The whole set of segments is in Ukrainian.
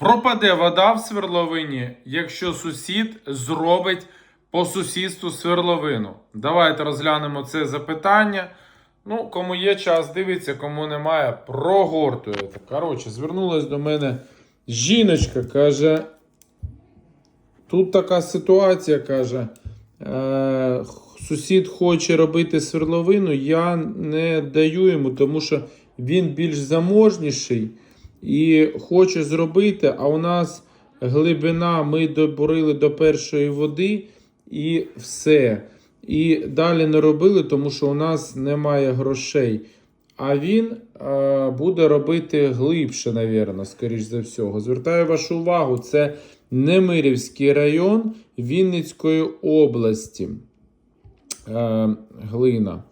Пропаде вода в свердловині, якщо сусід зробить по сусідству свердловину. Давайте розглянемо це запитання. Ну, кому є час, дивиться, кому немає, прогортуєте. Коротше, звернулась до мене жіночка, каже. Тут така ситуація, каже. Е, сусід хоче робити свердловину, я не даю йому, тому що він більш заможніший і хоче зробити, а у нас глибина, ми добурили до першої води і все. І далі не робили, тому що у нас немає грошей. А він е, буде робити глибше, навірно, скоріш за всього. Звертаю вашу увагу, це Немирівський район Вінницької області. Е, глина.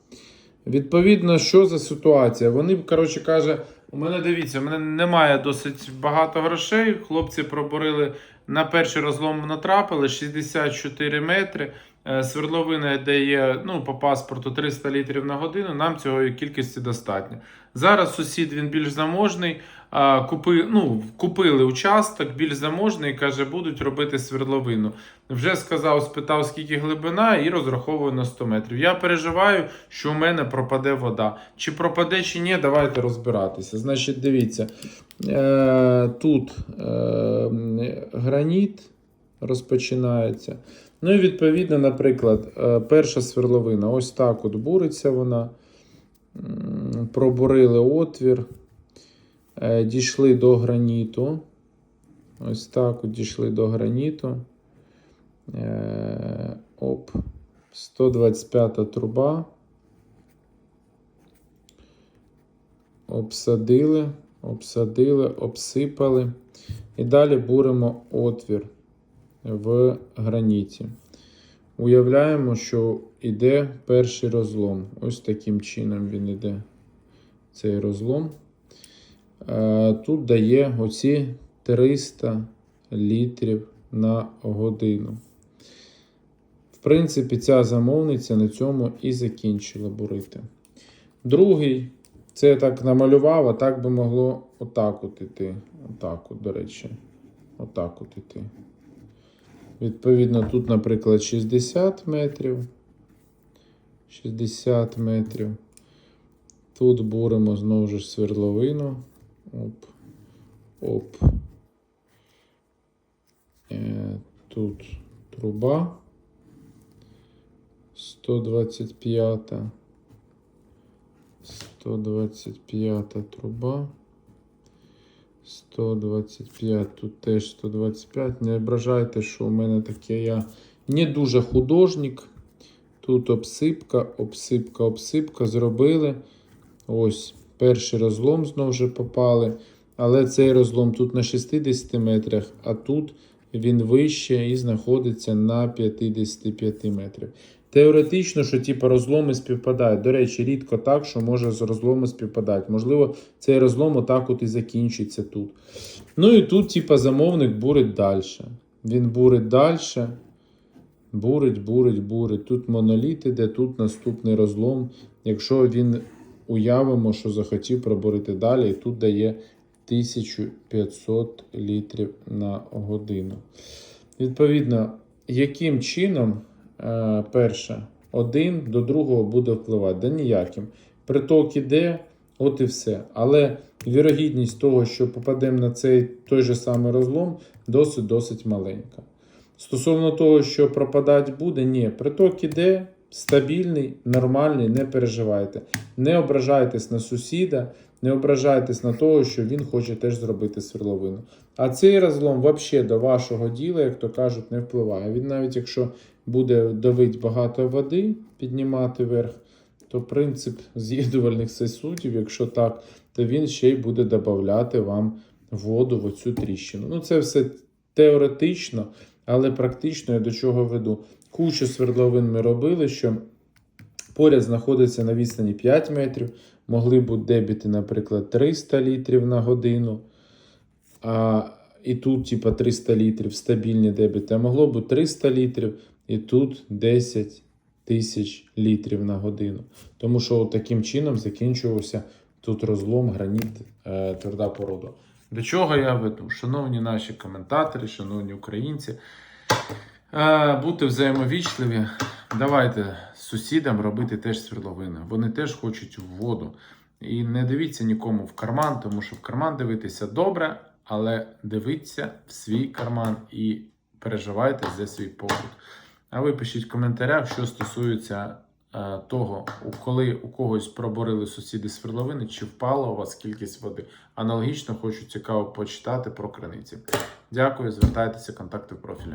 Відповідно, що за ситуація? Вони, коротше каже, у мене дивіться, у мене немає досить багато грошей. Хлопці пробурили на перший розлом натрапили 64 метри. Е, Свердловина, де є ну, по паспорту 300 літрів на годину, нам цього кількості достатньо. Зараз сусід він більш заможний. Купи, ну, купили участок, більш заможний, каже, будуть робити свердловину. Вже сказав, спитав, скільки глибина, і розраховую на 100 метрів. Я переживаю, що у мене пропаде вода. Чи пропаде, чи ні, давайте розбиратися. Значить, дивіться, е, тут е, граніт розпочинається. Ну і відповідно, наприклад, е, перша сверловина. Ось так от буриться вона. Пробурили отвір, е, дійшли до граніту. Ось так от дійшли до граніту. Е, Оп. 125 труба. Обсадили, обсадили, обсипали. І далі буримо отвір в граніті. Уявляємо, що йде перший розлом. Ось таким чином він йде цей розлом. Е, Тут дає оці 300 літрів на годину. В принципі, ця замовниця на цьому і закінчила бурити. Другий, це я так намалював, а так би могло отак от іти. Отак от, до речі. Отак от іти. Відповідно, тут, наприклад, 60 метрів. 60 метрів. Тут буримо знову ж свердловину. Оп. Оп. Е, тут труба. 125. 125 труба. 125, тут теж 125. Не ображайте, що у мене таке я не дуже художник. Тут обсипка, обсипка, обсипка. Зробили. Ось перший розлом знову вже попали. Але цей розлом тут на 60 метрах, а тут він вище і знаходиться на 55 метрів. Теоретично, що типу, розломи співпадають. До речі, рідко так, що може з розломи співпадають. Можливо, цей розлом отак от і закінчиться тут. Ну і тут, типу, замовник бурить далі. Він бурить далі. Бурить, бурить, бурить. Тут моноліт іде, тут наступний розлом. Якщо він уявимо, що захотів пробурити далі, і тут дає 1500 літрів на годину. Відповідно, яким чином, перше, один до другого буде впливати? Да ніяким. Приток іде, от і все. Але вірогідність того, що попадемо на цей той же самий розлом, досить-досить маленька. Стосовно того, що пропадати буде, ні, приток іде стабільний, нормальний, не переживайте. Не ображайтесь на сусіда, не ображайтесь на того, що він хоче теж зробити сверловину. А цей розлом взагалі до вашого діла, як то кажуть, не впливає. Він навіть якщо буде давити багато води, піднімати вверх, то принцип з'єднувальних сосудів, якщо так, то він ще й буде додати вам воду в оцю тріщину. Ну, це все теоретично, але практично я до чого веду. Кучу свердловин ми робили, що поряд знаходиться на відстані 5 метрів. Могли б дебіти, наприклад, 300 літрів на годину. А, і тут, типа, 300 літрів стабільні дебіти. А могло б 300 літрів, і тут 10 тисяч літрів на годину. Тому що таким чином закінчувався тут розлом, граніт, е, тверда порода. До чого я веду? Шановні наші коментатори, шановні українці, е, бути взаємовічливі. Давайте сусідам робити теж свердловини. Вони теж хочуть в воду. І не дивіться нікому в карман, тому що в карман дивитися добре, але дивіться в свій карман і переживайте за свій побут. А ви пишіть в коментарях, що стосується е, того, коли у когось проборили сусіди свердловини, чи впала у вас кількість води. Аналогічно хочу цікаво почитати про криниці. Дякую, звертайтеся, контакти в профілі.